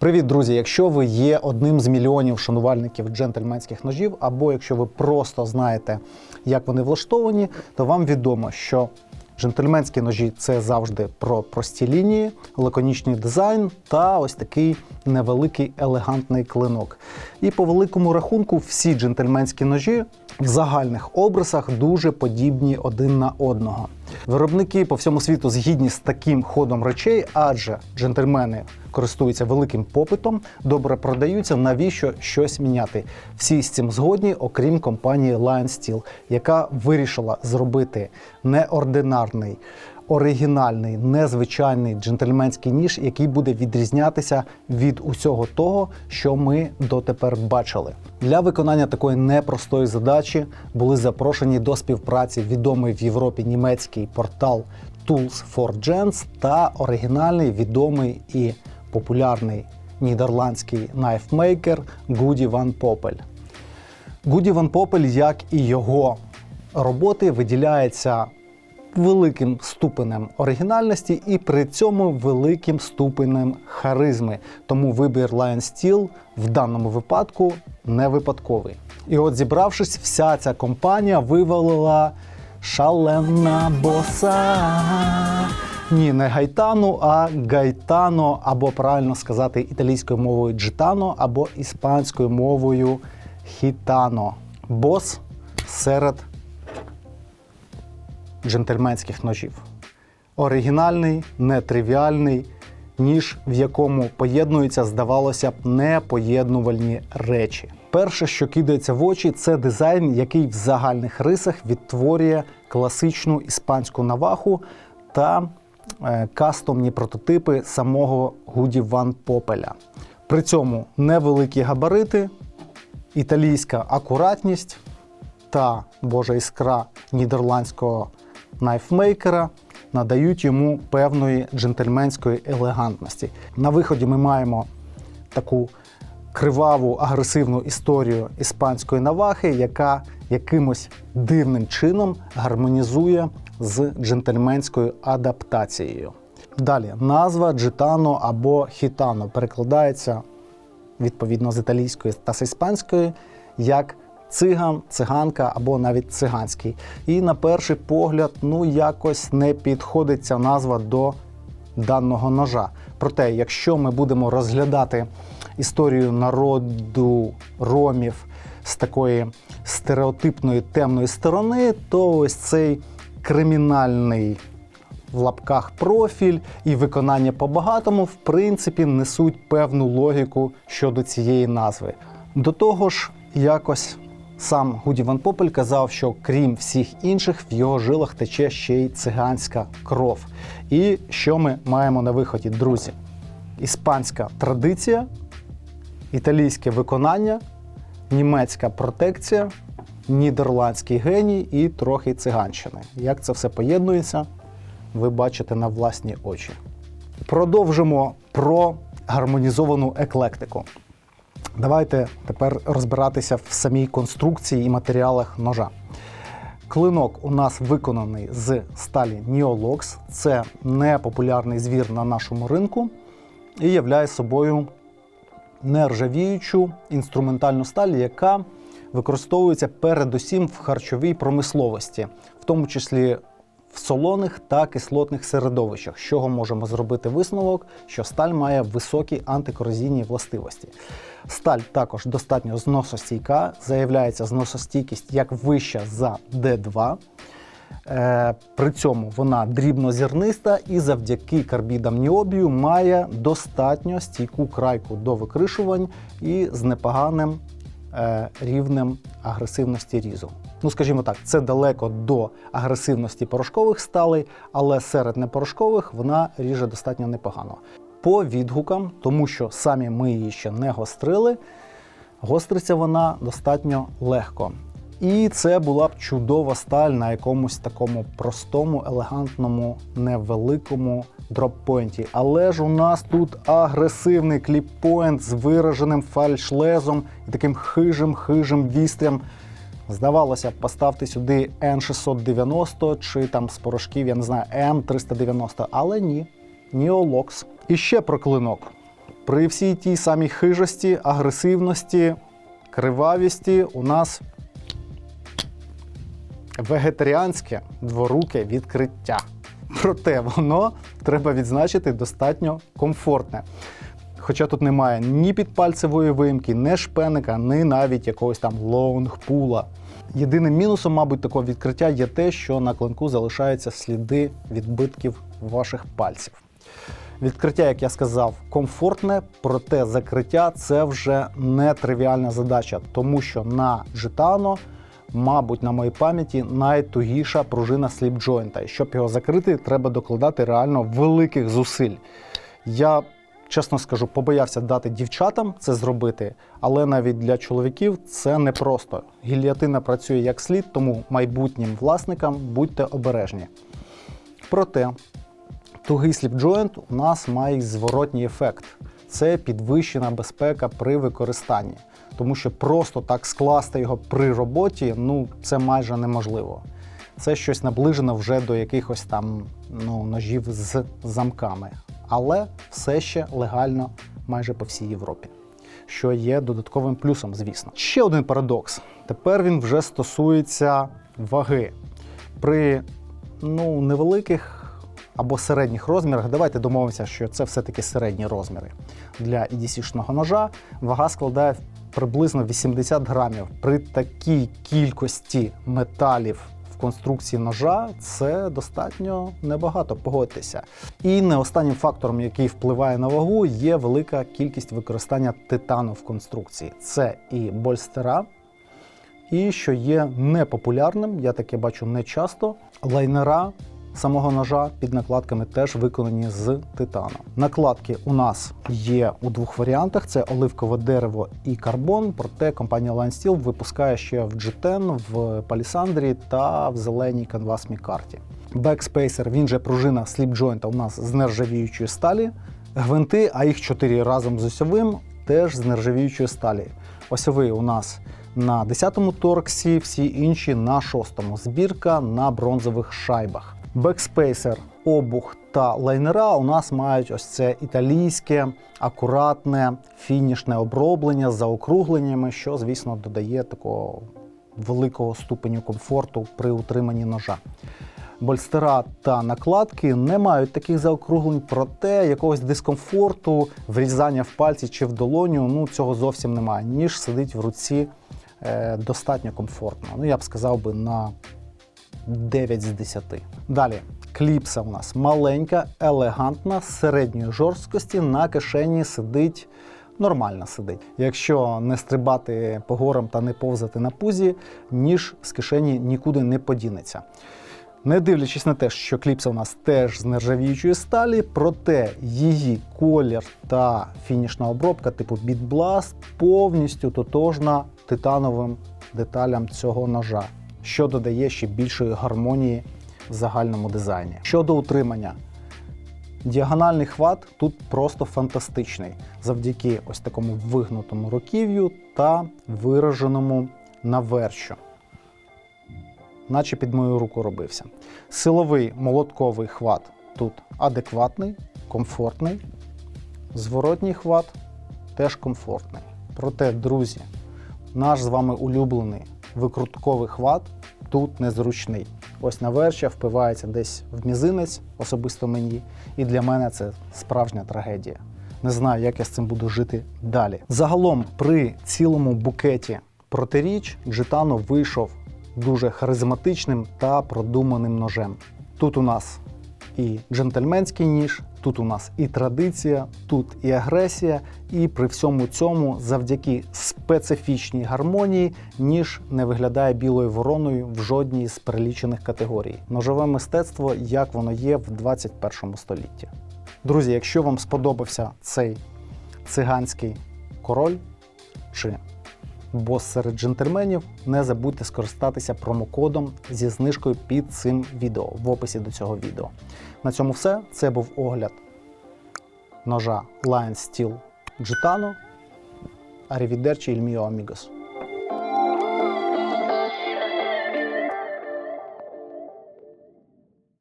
Привіт, друзі! Якщо ви є одним з мільйонів шанувальників джентльменських ножів, або якщо ви просто знаєте, як вони влаштовані, то вам відомо, що джентльменські ножі це завжди про прості лінії, лаконічний дизайн та ось такий невеликий елегантний клинок. І по великому рахунку, всі джентльменські ножі в загальних обрисах дуже подібні один на одного. Виробники по всьому світу згідні з таким ходом речей, адже джентльмени користуються великим попитом, добре продаються. Навіщо щось міняти? Всі з цим згодні, окрім компанії Lion Steel, яка вирішила зробити неординарний. Оригінальний, незвичайний джентльменський ніж, який буде відрізнятися від усього того, що ми дотепер бачили. Для виконання такої непростої задачі були запрошені до співпраці відомий в Європі німецький портал Tools for Gents та оригінальний відомий і популярний нідерландський найфмейкер Гуді Ван Попель. Гуді Ван Попель, як і його роботи, виділяється великим ступенем оригінальності і при цьому великим ступенем харизми. Тому вибір Lion Steel в даному випадку не випадковий. І от зібравшись, вся ця компанія вивалила шалена боса. Ні, не гайтану, а гайтано, або правильно сказати італійською мовою джитано, або іспанською мовою хітано. Бос серед джентльменських ножів. Оригінальний, нетривіальний, ніж в якому поєднуються, здавалося б, непоєднувальні речі. Перше, що кидається в очі, це дизайн, який в загальних рисах відтворює класичну іспанську наваху та е, кастомні прототипи самого Гуді Ван Попеля. При цьому невеликі габарити, італійська акуратність та божа іскра нідерландського найфмейкера надають йому певної джентльменської елегантності. На виході ми маємо таку криваву агресивну історію іспанської навахи, яка якимось дивним чином гармонізує з джентльменською адаптацією. Далі назва джитано або хітано перекладається відповідно з італійської та з іспанської як циган, циганка або навіть циганський. І на перший погляд, ну якось не підходить ця назва до даного ножа. Проте, якщо ми будемо розглядати історію народу ромів з такої стереотипної темної сторони, то ось цей кримінальний в лапках профіль і виконання по-багатому, в принципі, несуть певну логіку щодо цієї назви. До того ж, якось сам Гуді Ван Попель казав, що крім всіх інших, в його жилах тече ще й циганська кров. І що ми маємо на виході, друзі? Іспанська традиція, італійське виконання, німецька протекція, нідерландський геній і трохи циганщини. Як це все поєднується, ви бачите на власні очі. Продовжимо про гармонізовану еклектику. Давайте тепер розбиратися в самій конструкції і матеріалах ножа. Клинок у нас виконаний з сталі Neolox. Це непопулярний звір на нашому ринку і являє собою нержавіючу інструментальну сталь, яка використовується передусім в харчовій промисловості, в тому числі в солоних та кислотних середовищах, з чого можемо зробити висновок, що сталь має високі антикорозійні властивості. Сталь також достатньо зносостійка, заявляється зносостійкість як вища за D2. Е, При цьому вона дрібнозірниста і завдяки карбідам ніобію має достатньо стійку крайку до викришувань і з непоганим рівнем агресивності різу. Ну, скажімо так, це далеко до агресивності порошкових сталей, але серед непорошкових вона ріже достатньо непогано. По відгукам, тому що самі ми її ще не гострили, гостриться вона достатньо легко. І це була б чудова сталь на якомусь такому простому, елегантному, невеликому дроппойнті. Але ж у нас тут агресивний кліппойнт з вираженим фальшлезом і таким хижим-хижим вістрям. Здавалося б, поставте сюди N690 чи там з порошків, я не знаю, M390, але ні. Неолокс. І ще про клинок. при всій тій самій хижості, агресивності, кривавісті у нас вегетаріанське дворуке відкриття. Проте воно треба відзначити достатньо комфортне. Хоча тут немає ні підпальцевої виїмки, ні шпеника, ні навіть якогось там лонгпула. Єдиним мінусом, мабуть, такого відкриття є те, що на клинку залишаються сліди відбитків ваших пальців. Відкриття, як я сказав, комфортне, проте закриття це вже не тривіальна задача, тому що на Gitano, мабуть, на моїй пам'яті найтугіша пружина сліпджойнта. І щоб його закрити, треба докладати реально великих зусиль. Я чесно скажу, побоявся дати дівчатам це зробити, але навіть для чоловіків це непросто. Гільятина працює як слід, тому майбутнім власникам будьте обережні. Проте тугий сліпджойнт у нас має зворотній ефект. Це підвищена безпека при використанні, тому що просто так скласти його при роботі ну це майже неможливо. Це щось наближено вже до якихось там ну, ножів з замками, але все ще легально майже по всій Європі. Що є додатковим плюсом, звісно. Ще один парадокс. Тепер він вже стосується ваги. При ну, невеликих або середніх розмірах, давайте домовимося, що це все-таки середні розміри. Для EDC-шного ножа вага складає приблизно 80 грамів. При такій кількості металів в конструкції ножа це достатньо небагато, погодьтеся. І не останнім фактором, який впливає на вагу, є велика кількість використання титану в конструкції. Це і больстера, і що є непопулярним, я таке бачу не часто, лайнера самого ножа під накладками теж виконані з титану. Накладки у нас є у двох варіантах: це оливкове дерево і карбон. Проте компанія Line Steel випускає ще в G10, в Палісандрі та в зеленій Canvas карті. Бекспейсер, він же пружина сліпджойнта у нас з нержавіючої сталі. Гвинти, а їх чотири разом з осьовим, теж з нержавіючої сталі. Осьовий у нас на 10-му торксі, всі інші на 6-му. Збірка на бронзових шайбах. Бекспейсер, обух та лайнера у нас мають ось це італійське, акуратне, фінішне оброблення з заокругленнями, що, звісно, додає такого великого ступеню комфорту при утриманні ножа. Больстера та накладки не мають таких заокруглень, проте якогось дискомфорту, врізання в пальці чи в долоню ну цього зовсім немає. Ніж сидить в руці е, достатньо комфортно. Ну я б сказав би на 9 з 10. Далі. Кліпса у нас маленька, елегантна, середньої жорсткості, на кишені сидить. Нормально сидить. Якщо не стрибати по горам та не повзати на пузі, ніж з кишені нікуди не подінеться. Не дивлячись на те, що кліпса у нас теж з нержавіючої сталі, проте її колір та фінішна обробка типу Beat Blast повністю тотожна титановим деталям цього ножа, що додає ще більшої гармонії в загальному дизайні. Щодо утримання, діагональний хват тут просто фантастичний завдяки ось такому вигнутому руків'ю та вираженому навершю наче під мою руку робився. Силовий молотковий хват тут адекватний, комфортний. Зворотній хват теж комфортний. Проте, друзі, наш з вами улюблений викрутковий хват тут незручний. Ось наверча впивається десь в мізинець, особисто мені, і для мене це справжня трагедія. Не знаю, як я з цим буду жити далі. Загалом, при цілому букеті протиріч Джитано вийшов дуже харизматичним та продуманим ножем. Тут у нас і джентльменський ніж, тут у нас і традиція, тут і агресія, і при всьому цьому, завдяки специфічній гармонії, ніж не виглядає білою вороною в жодній з перелічених категорій. Ножове мистецтво, як воно є в 21 столітті. Друзі, якщо вам сподобався цей циганський король чи бос серед джентльменів, не забудьте скористатися промокодом зі знижкою під цим відео в описі до цього відео. На цьому все. Це був огляд ножа Lion Steel Gitano. Arrivederci il mio amigos.